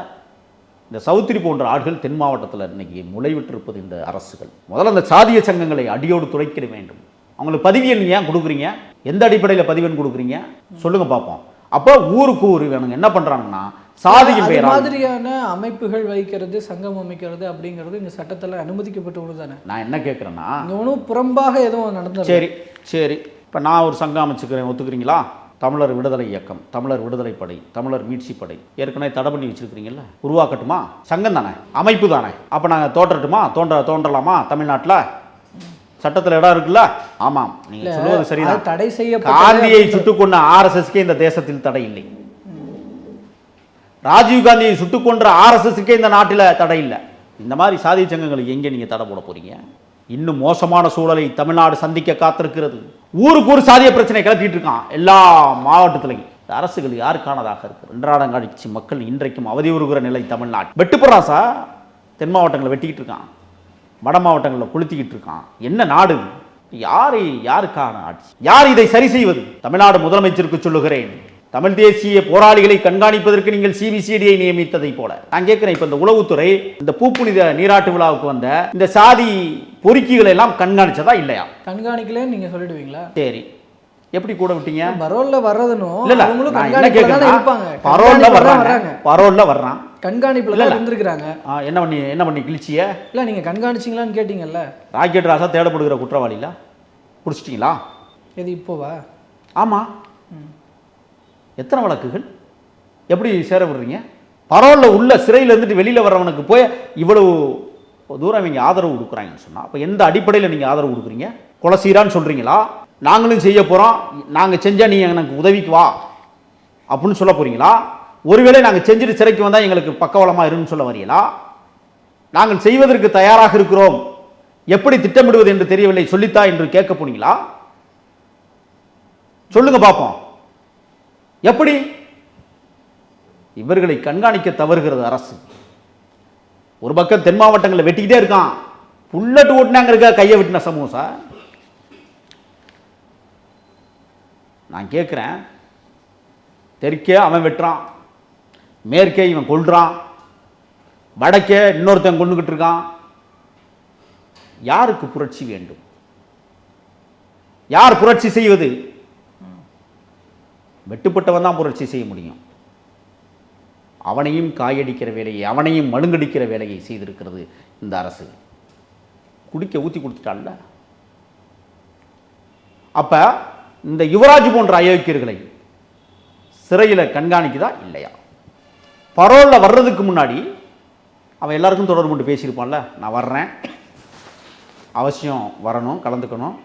இந்த சவுத்திரி போன்ற ஆட்கள் தென் மாவட்டத்தில் இன்னைக்கு முளைவிட்டிருப்பது இந்த அரசுகள். முதல்ல அந்த சாதிய சங்கங்களை அடியோடு துடைக்கிட வேண்டும். அவங்களுக்கு பதிவு எண் ஏன் கொடுக்குறீங்க? எந்த அடிப்படையில் பதிவெண் கொடுக்குறீங்க? சொல்லுங்க பார்ப்போம் அப்போ ஊருக்கு ஊர் வேணுங்க என்ன பண்றாங்கன்னா சாதியின் அது பெயரால் மாதிரியான அமைப்புகள் வைக்கிறது சங்கம் அமைக்கிறது அப்படிங்கிறது இந்த சட்டத்தில் அனுமதிக்கப்பட்ட ஒன்று தானே? நான் என்ன கேட்குறேன்னா ஒன்றும் புறம்பாக எதுவும் நடந்தது சரி சரி. இப்போ நான் ஒரு சங்கம் அமைச்சுக்கிறேன் ஒத்துக்கிறீங்களா? தமிழர் விடுதலை இயக்கம் தமிழர் விடுதலை படை தமிழர் மீட்சி படை. ஏற்கனவே தடை பண்ணி வச்சிருக்கிறீங்கல்ல? உருவாக்கட்டுமா? சங்கம் தானே அமைப்பு தானே. அப்போ நாங்கள் தோன்றட்டுமா தோன்ற தோன்றலாமா தமிழ்நாட்டில்? சட்டத்தில் இடம் இருக்குல்ல? ஆமாம் நீங்கள் சொல்லுவது சரிதான். தடை செய்யப்பட்ட காந்தியை சுட்டுக் கொண்ட ஆர்எஸ்எஸ்க்கே இந்த தேசத்தில் தடை இல்லை. ராஜீவ் காந்தியை சுட்டுக் கொன்ற ஆர்எஸ்எஸ்க்கே இந்த நாட்டில் தடை இல்லை. இந்த மாதிரி சாதி சங்கங்களுக்கு எங்கே நீங்கள் தடை போட போறீங்க? இன்னும் மோசமான சூழலை தமிழ்நாடு சந்திக்க காத்திருக்கிறது. ஊருக்கு ஒரு சாதிய பிரச்சனை கிளப்பிட்டு இருக்கான். எல்லா மாவட்டத்திலையும். இந்த அரசுகள் யாருக்கானதாக இருக்கு ரெண்டாடம் கழிச்சு மக்கள் இன்றைக்கும் அவதி உருகிற நிலை தமிழ்நாடு வெட்டுப்புறாசா தென் மாவட்டங்களை வெட்டிக்கிட்டு இருக்கான். வட மாவட்டங்களில் கொளுத்திக்கிட்டு இருக்கான். என்ன நாடு? யாரை யாருக்கான ஆட்சி? யார் இதை சரி செய்வது? தமிழ்நாடு முதலமைச்சருக்கு சொல்லுகிறேன். தமிழ் தேசிய போராளிகளை கண்காணிப்பதற்கு நீங்கள் சிபிசிடியை நியமித்ததை போல. நான் கேட்கிறேன் இப்ப இந்த உளவுத்துறை இந்த பூப்புனித நீராட்டு விழாவுக்கு வந்த இந்த சாதி பொறுக்கிகளை எல்லாம் கண்காணிச்சதா இல்லையா? கண்காணிக்கலன்னு நீங்கள் சொல்லிடுவீங்களா? சரி. எப்படி கூட விட்டீங்க? பரோல்ல வர்றதுனும் இல்ல பரோல்ல வர்றாங்க. பரோல்ல வர்றான். கண்காணிப்புல ஆ, என்ன பண்ணி என்ன பண்ணி கிழிச்சிய? இல்ல நீங்க கண்காணிச்சிங்களான்னு கேட்டீங்கல்ல. ராக்கெட் ராசா தேடப்படுகிற குற்றவாளில பிடிச்சிட்டிங்களா? இது இப்போவா? ஆமா. எத்தனை வழக்குகள்? எப்படி சேர விடுறீங்க? பரவாயில்ல உள்ள சிறையில் இருந்துட்டு வெளியில் வர்றவனுக்கு போய் இவ்வளவு தூரம் இவங்க ஆதரவு கொடுக்குறாங்கன்னு சொன்னால் அப்போ எந்த அடிப்படையில் நீங்கள் ஆதரவு கொடுக்குறீங்க? கொலை செய்கிறான்னு சொல்கிறீங்களா நாங்களும் செய்ய போகிறோம் நாங்கள் செஞ்சால் நீ எனக்கு உதவிக்கு வா. அப்படின்னு சொல்ல போகிறீங்களா ஒருவேளை நாங்கள் செஞ்சுட்டு சிறைக்கு வந்தால் எங்களுக்கு பக்கவளமாக இருன்னு சொல்ல வரீங்களா? நாங்கள் செய்வதற்கு தயாராக இருக்கிறோம். எப்படி திட்டமிடுவது என்று தெரியவில்லை சொல்லித்தா என்று கேட்க போனீங்களா? சொல்லுங்க பார்ப்போம் எப்படி? இவர்களை கண்காணிக்க தவறுகிறது அரசு. ஒரு பக்கம் தென் மாவட்டங்களில் வெட்டிக்கிட்டே இருக்கான். புல்லட்டு ஓட்டினாங்க இருக்கா? கையை வெட்டின சமூகம் நான் கேட்குறேன். தெற்கே அவன் வெட்டுறான். மேற்கே இவன் கொள்றான் வடக்கே இன்னொருத்தன் கொண்டுகிட்டு இருக்கான். யாருக்கு புரட்சி வேண்டும்? யார் புரட்சி செய்வது? வெட்டுப்பட்டவன் தான் புரட்சி செய்ய முடியும். அவனையும் காயடிக்கிற வேலையை அவனையும் மழுங்கடிக்கிற வேலையை செய்திருக்கிறது இந்த அரசு. குடிக்க ஊற்றி கொடுத்துட்டான்ல? அப்போ இந்த யுவராஜ் போன்ற அயோக்கியர்களை சிறையில் கண்காணிக்குதா? இல்லையா? பரோலில் வர்றதுக்கு முன்னாடி அவன் எல்லாருக்கும் தொடர்பு கொண்டு பேசியிருப்பான்ல நான் வர்றேன். அவசியம் வரணும் கலந்துக்கணும்.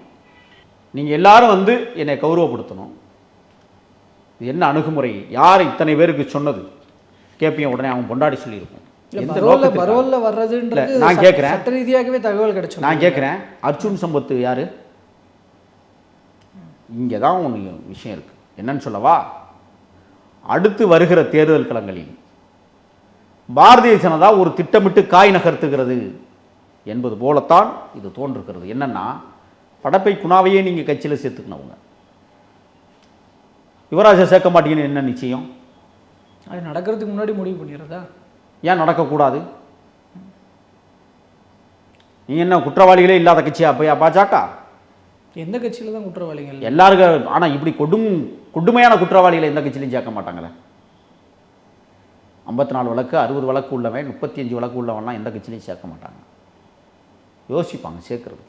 நீங்கள் எல்லாரும் வந்து என்னை கௌரவப்படுத்தணும். இது என்ன அணுகுமுறை? யார் இத்தனை பேருக்கு சொன்னது? கேட்பீங்க உடனே அவன் பொண்டாடி இல்ல எந்த பரோல்ல இல்ல, நான் கேட்கிறேன். சட்ட ரீதியாகவே தகவல் கிடைச்சு நான் கேட்குறேன் அர்ஜுன் சம்பத்து யாரு? இங்கே தான் ஒன்று விஷயம் இருக்கு. என்னன்னு சொல்லவா? அடுத்து வருகிற தேர்தல் களங்களில் பாரதிய ஜனதா ஒரு திட்டமிட்டு காய் நகர்த்துகிறது என்பது போலத்தான் இது தோன்றுகிறது என்னன்னா படப்பை குணாவையே நீங்கள் கட்சியில் சேர்த்துக்கணவங்க யுவராஜை சேர்க்க மாட்டீங்கன்னு என்ன நிச்சயம்? அது நடக்கிறதுக்கு முன்னாடி முடிவு பண்ணிடுறதா? ஏன் நடக்கக்கூடாது? நீ என்ன குற்றவாளிகளே இல்லாத கட்சியா போய் பாஜக? எந்த கட்சியில தான் குற்றவாளிகள் எல்லாருக்கும் ஆனால் இப்படி கொடும் கொடுமையான குற்றவாளிகளை எந்த கட்சியிலையும் சேர்க்க மாட்டாங்களே? ஐம்பத்தி நாலு வழக்கு அறுபது வழக்கு உள்ளவன் முப்பத்தி அஞ்சு வழக்கு உள்ளவன்லாம் எந்த கட்சியிலையும் சேர்க்க மாட்டாங்க. யோசிப்பாங்க சேர்க்கறது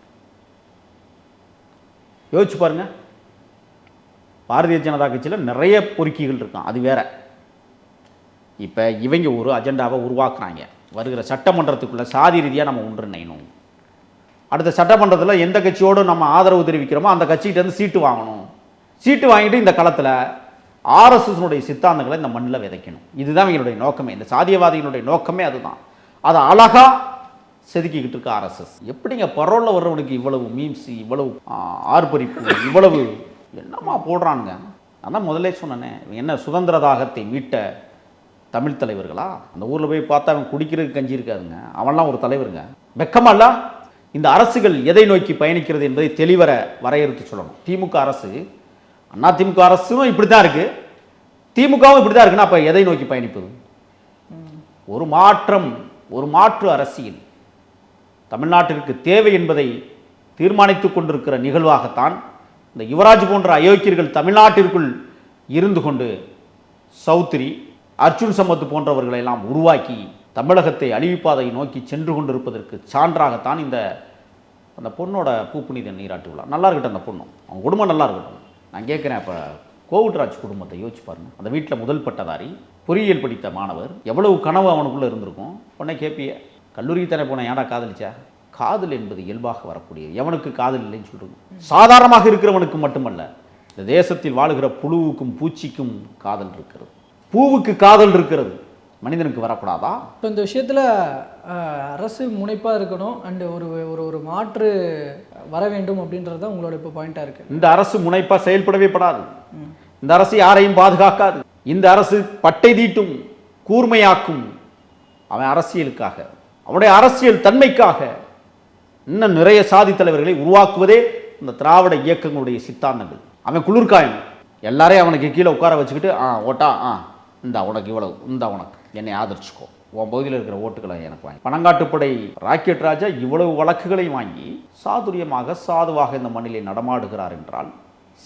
யோசிச்சு பாருங்க. பாரதிய ஜனதா கட்சியில் நிறைய பொறுக்கிகள் இருக்கும் அது வேற. இப்போ இவங்க ஒரு அஜெண்டாவை உருவாக்குறாங்க. வருகிற சட்டமன்றத்துக்குள்ளே சாதி ரீதியாக நம்ம ஒன்றிணையணும். அடுத்த சட்டமன்றத்தில் எந்த கட்சியோடு நம்ம ஆதரவு தெரிவிக்கிறோமோ அந்த கட்சிகிட்டேருந்து சீட்டு வாங்கணும். சீட்டு வாங்கிட்டு இந்த களத்தில் ஆர்எஸ்எஸ்னுடைய சித்தாந்தங்களை இந்த மண்ணில் விதைக்கணும். இதுதான் இவங்களுடைய நோக்கமே. இந்த சாதியவாதிகளுடைய நோக்கமே அதுதான். அதை அழகாக செதுக்கிக்கிட்டு இருக்கு ஆர்எஸ்எஸ். எப்படிங்க பரோலில் வர்றவனுக்கு இவ்வளவு மீம்ஸ் இவ்வளவு ஆர்ப்பரிப்பு இவ்வளவு என்னம்மா போடுறானுங்க? நான் தான் முதல்லே சொன்னேனே என்ன சுதந்திர தாகத்தை மீட்ட தமிழ் தலைவர்களா? அந்த ஊரில் போய் பார்த்தா அவன் குடிக்கிறதுக்கு கஞ்சி இருக்காதுங்க. அவன்லாம் ஒரு தலைவருங்க. வெக்கமல்ல இந்த அரசுகள் எதை நோக்கி பயணிக்கிறது என்பதை தெளிவர வரையறுத்து சொல்லணும். திமுக அரசு அண்ணா திமுக அரசும் இப்படி தான் இருக்கு. திமுகவும் இப்படி தான் இருக்குன்னா அப்போ எதை நோக்கி பயணிப்பது? ஒரு மாற்றம் ஒரு மாற்று அரசியல் தமிழ்நாட்டிற்கு தேவை என்பதை தீர்மானித்துக் கொண்டிருக்கிற நிகழ்வாகத்தான் இந்த யுவராஜ் போன்ற அயோக்கியர்கள் தமிழ்நாட்டிற்குள் இருந்து கொண்டு சௌத்ரி அர்ஜுன் சம்பத் போன்றவர்களை எல்லாம் உருவாக்கி தமிழகத்தை அழிவுப்பாதையை நோக்கி சென்று கொண்டிருப்பதற்கு சான்றாகத்தான் இந்த அந்த பொண்ணோட பூப்புனித நீராட்டு விழா. நல்லா இருக்கட்டும் அந்த பொண்ணு. அவங்க குடும்பம் நல்லா இருக்கட்டும். நான் கேட்குறேன் இப்போ கோவிட்ராஜ் குடும்பத்தை யோசிச்சு பாருங்க. அந்த வீட்டில் முதல் பட்டதாரி பொறியியல் படித்த மாணவர். எவ்வளவு கனவு அவனுக்குள்ளே இருந்திருக்கும். உடனே கேப்பிய கல்லூரி தானே போனேன் ஏன்டா காதலிச்சா? காதல் என்பது இயல்பாக வரக்கூடியது. எவனுக்கு காதல் இல்லைன்னு சொல்லுங்க சாதாரணமாக இருக்கிறவனுக்கு மட்டுமல்ல. இந்த தேசத்தில் வாழுகிற புழுவுக்கும் பூச்சிக்கும் காதல் இருக்கிறது. பூவுக்கு காதல் இருக்கிறது. மனிதனுக்கு வரக்கூடாதா? இப்போ இந்த விஷயத்தில் அரசு முனைப்பாக இருக்கணும் அண்டு ஒரு ஒரு ஒரு மாற்று வர வேண்டும் அப்படின்றது தான் உங்களோட இப்போ பாயிண்ட்டாக இருக்குது இந்த அரசு முனைப்பா செயல்படவே படாது. இந்த அரசு யாரையும் பாதுகாக்காது. இந்த அரசு பட்டை தீட்டும் கூர்மையாக்கும். அவன் அரசியலுக்காக அவனுடைய அரசியல் தன்மைக்காக இன்னும் நிறைய சாதி தலைவர்களை உருவாக்குவதே இந்த திராவிட இயக்கங்களுடைய சித்தாந்தங்கள். அவன் குளிர்காயம். எல்லாரையும் அவனுக்கு கீழே உட்கார வச்சுக்கிட்டு ஆ ஓட்டா ஆ இந்தா உனக்கு இவ்வளவு இந்தா உனக்கு என்னை ஆதரிச்சுக்கோ. உன் பகுதியில் இருக்கிற ஓட்டுகளை எனக்கு வாங்கி. பணங்காட்டுப்படை ராக்கெட் ராஜா இவ்வளவு வழக்குகளை வாங்கி சாதுரியமாக சாதுவாக இந்த மண்ணிலே நடமாடுகிறார் என்றால்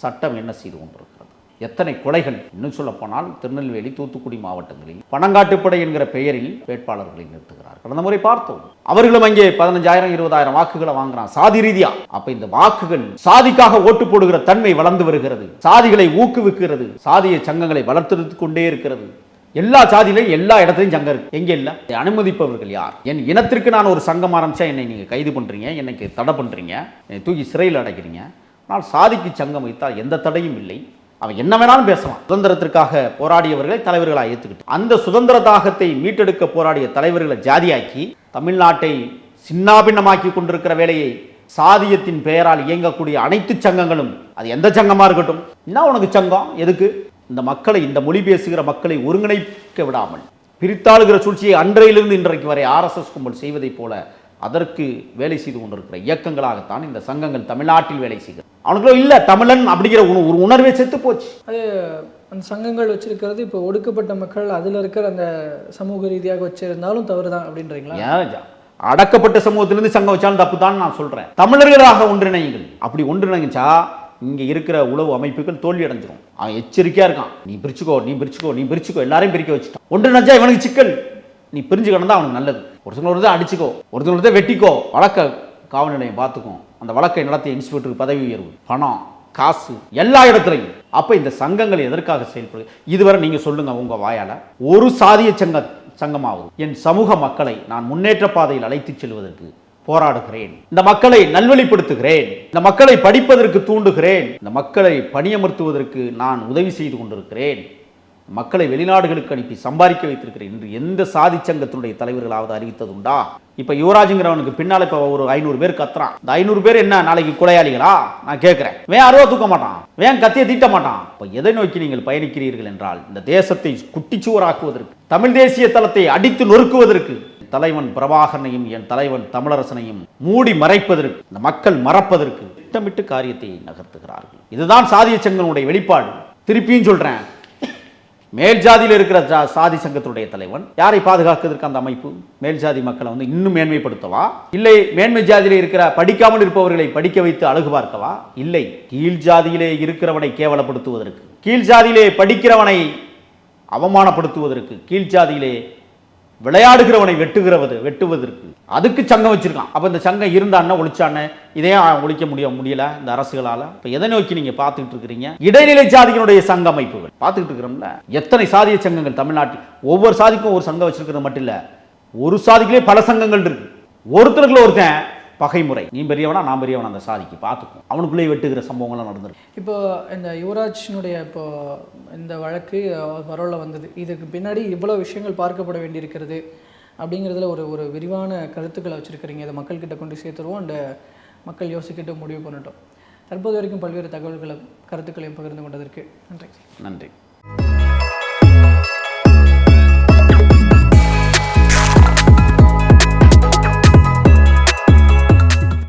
சட்டம் என்ன செய்து கொண்டிருக்கிறது? எத்தனை கொலைகள்? இன்னும் சொல்ல போனால் திருநெல்வேலி தூத்துக்குடி மாவட்டங்களில் பணங்காட்டுப்படை என்கிற பெயரில் வேட்பாளர்களை நிறுத்துகிறார். கடந்த முறை பார்த்தோம். அவர்களும் அங்கே பதினஞ்சாயிரம் இருபதாயிரம் வாக்குகளை வாங்குறான் சாதி ரீதியா. அப்ப இந்த வாக்குகள் சாதிக்காக ஓட்டு போடுகிற தன்மை வளர்ந்து வருகிறது. சாதிகளை ஊக்குவிக்கிறது. சாதிய சங்கங்களை வளர்த்து கொண்டே இருக்கிறது. எல்லா சாதியிலையும் எல்லா இடத்துலையும் சங்கம் இருக்கு. எங்க இல்ல? அனுமதிப்பவர்கள் யார்? என் இனத்திற்கு நான் ஒரு சங்கம் ஆரம்பிச்சா என்னை நீங்க கைது பண்றீங்க? என்னைக்கு தடை பண்றீங்க? தூக்கி சிறையில் அடைக்கிறீங்க? ஆனால் சாதிக்கு சங்கம் வைத்தால் எந்த தடையும் இல்லை. அவன் என்ன வேணாலும் பேசலாம். சுதந்திரத்திற்காக போராடியவர்களை தலைவர்களாக ஏற்றுக்கிட்டு அந்த சுதந்திர தாகத்தை மீட்டெடுக்க போராடிய தலைவர்களை ஜாதியாக்கி தமிழ்நாட்டை சின்னாபின்னமாக்கி கொண்டிருக்கிற வேலையை சாதியத்தின் பெயரால் இயங்கக்கூடிய அனைத்து சங்கங்களும் அது எந்த சங்கமாக இருக்கட்டும் என்ன உனக்கு சங்கம் எதுக்கு? இந்த மக்களை இந்த மொழி பேசுகிற மக்களை ஒருங்கிணைக்க விடாமல் பிரித்தாளுகிற சூழ்ச்சியை அன்றையிலிருந்து இன்றைக்கு வரை ஆர்எஸ்எஸ் கும்பல் செய்வதைப் போல அதற்கு வேலை செய்து கொண்டிருக்கிற இயக்கங்களாகத்தான் இந்த சங்கங்கள் தமிழ்நாட்டில் வேலை செய்கிறது. அவனுக்குள்ள இல்ல தமிழன் அப்படிங்கிற ஒரு உணர்வே செத்து போச்சு. அது அந்த சங்கங்கள் வச்சிருக்கிறது இப்போ ஒடுக்கப்பட்ட மக்கள் அதில் இருக்கிற அந்த சமூக ரீதியாக வச்சிருந்தாலும் தவறு தான் அப்படின்றீங்களா அடக்கப்பட்ட சமூகத்திலிருந்து சங்கம் வச்சாலும் தப்பு தான் நான் சொல்றேன். தமிழர்களாக ஒன்றிணையுங்கள். அப்படி ஒன்றிணைச்சா இங்க இருக்கிற உளவு அமைப்புகள் தோல்வி அடைஞ்சிரும். அவன் எச்சரிக்கையா இருக்கான். நீ பிரிச்சுக்கோ நீ பிரிச்சுக்கோ நீ பிரிச்சுக்கோ எல்லாரையும் பிரிக்க வச்சுட்டான். ஒன்றிணைச்சா இவனுக்கு சிக்கல். நீ பிரிஞ்சு கிடந்தா அவனுக்கு நல்லது. ஒருத்தங்க தான் அடிச்சுக்கோ ஒருத்தங்க தான் வெட்டிக்கோ வழக்க காவல் நிலையம் பார்த்துக்கும். அந்த வழக்கை நடத்திய இன்ஸ்பெக்டருக்கு பதவி உயர்வு பணம் காசு எல்லா இடத்துலையும். அப்போ இந்த சங்கங்கள் எதற்காக செயல்படுது இதுவரை நீங்கள் சொல்லுங்கள் உங்கள் வாயால். ஒரு சாதிய சங்க சங்கமாவது என் சமூக மக்களை நான் முன்னேற்ற பாதையில் அழைத்துச் செல்வதற்கு போராடுகிறேன். இந்த மக்களை நல்வழிப்படுத்துகிறேன். இந்த மக்களை படிப்பதற்கு தூண்டுகிறேன். இந்த மக்களை பணியமர்த்துவதற்கு நான் உதவி செய்து கொண்டிருக்கிறேன். மக்களை வெளிநாடுகளுக்கு அனுப்பி சம்பாதிக்க வைத்திருக்கிறேன் என்று எந்த சாதி சங்கத்தினுடைய தலைவர்களாவது அறிவித்ததுண்டா இப்ப யுவராஜுங்கிறவனுக்கு பின்னால இப்ப ஒரு ஐநூறு பேர் கத்துறான். இந்த ஐநூறு பேர் என்ன நாளைக்கு கொலையாளிகளா? நான் கேட்கிறேன் வேன் அருவா தூக்க மாட்டான். வேன் கத்திய தீட்ட மாட்டான்? இப்ப எதை நோக்கி நீங்கள் பயணிக்கிறீர்கள் என்றால் இந்த தேசத்தை குட்டிச்சுவராக்குவதற்கு தமிழ் தேசிய தளத்தை அடித்து நொறுக்குவதற்கு தலைவன் பிரபாகரனையும் என் தலைவன் தமிழரசனையும் மூடி மறைப்பதற்கு இந்த மக்கள் மறப்பதற்கு திட்டமிட்டு காரியத்தை நகர்த்துகிறார்கள். இதுதான் சாதிய சங்கனுடைய வெளிப்பாடு. திருப்பியும் சொல்றேன். மேல் ஜாதியில் இருக்கிற ஜா- சாதி சங்கத்துடைய தலைவன். யாரை பாதுகாக்கிறதுக்கு அந்த அமைப்பு? மேல் ஜாதி மக்களை வந்து இன்னும் மேன்மைப்படுத்தவா? இல்லை மேன்மை ஜாதியில் இருக்கிற படிக்காமல் இருப்பவர்களை படிக்க வைத்து அழகு பார்க்கவா? இல்லை கீழ் ஜாதியிலே இருக்கிறவனை கேவலப்படுத்துவதற்கு கீழ் ஜாதியிலே படிக்கிறவனை அவமானப்படுத்துவதற்கு கீழ் ஜாதியிலே விளையாடுகிறவனை வெட்டுகிறவது வெட்டுவதற்கு. அதுக்கு சங்கம் வச்சிருக்கான். அப்போ இந்த சங்கம் இருந்தான்னு ஒழிச்சான்னு இதையும் ஒழிக்க முடிய முடியல இந்த அரசுகளால். இப்போ எதை நோக்கி நீங்கள் பார்த்துக்கிட்டு இருக்கிறீங்க? இடைநிலை சாதிகளுடைய சங்க அமைப்புகள் பார்த்துக்கிட்டு இருக்கிறோம்ல? எத்தனை சாதிய சங்கங்கள் தமிழ்நாட்டில்? ஒவ்வொரு சாதிக்கும் ஒரு சங்கம் வச்சிருக்கிறது மட்டும் இல்லை. ஒரு சாதிக்கிலே பல சங்கங்கள் இருக்கு. ஒருத்தருக்குள்ள ஒருத்தன் பகைமுறை. நீ பெரியவனா நான் பெரியவனா அந்த சாதிக்கு பார்த்துக்கும் அவனுக்குள்ளே வெட்டுகிற சம்பவங்கள்லாம் நடந்திருக்கு. இப்போ இந்த யுவராஜினுடைய இப்போ இந்த வழக்கு பரவல வந்தது. இதுக்கு பின்னாடி இவ்வளோ விஷயங்கள் பார்க்கப்பட வேண்டியிருக்கிறது அப்படிங்கிறதுல ஒரு ஒரு விரிவான கருத்துக்களை வச்சுருக்கிறீங்க. இதை மக்கள்கிட்ட கொண்டு சேர்த்துருவோம். அண்ட் மக்கள் யோசிக்கிட்டு முடிவு பண்ணட்டும். தற்போது வரைக்கும் பல்வேறு தகவல்களை கருத்துக்களையும் பகிர்ந்து கொண்டதற்கு நன்றி. நன்றி.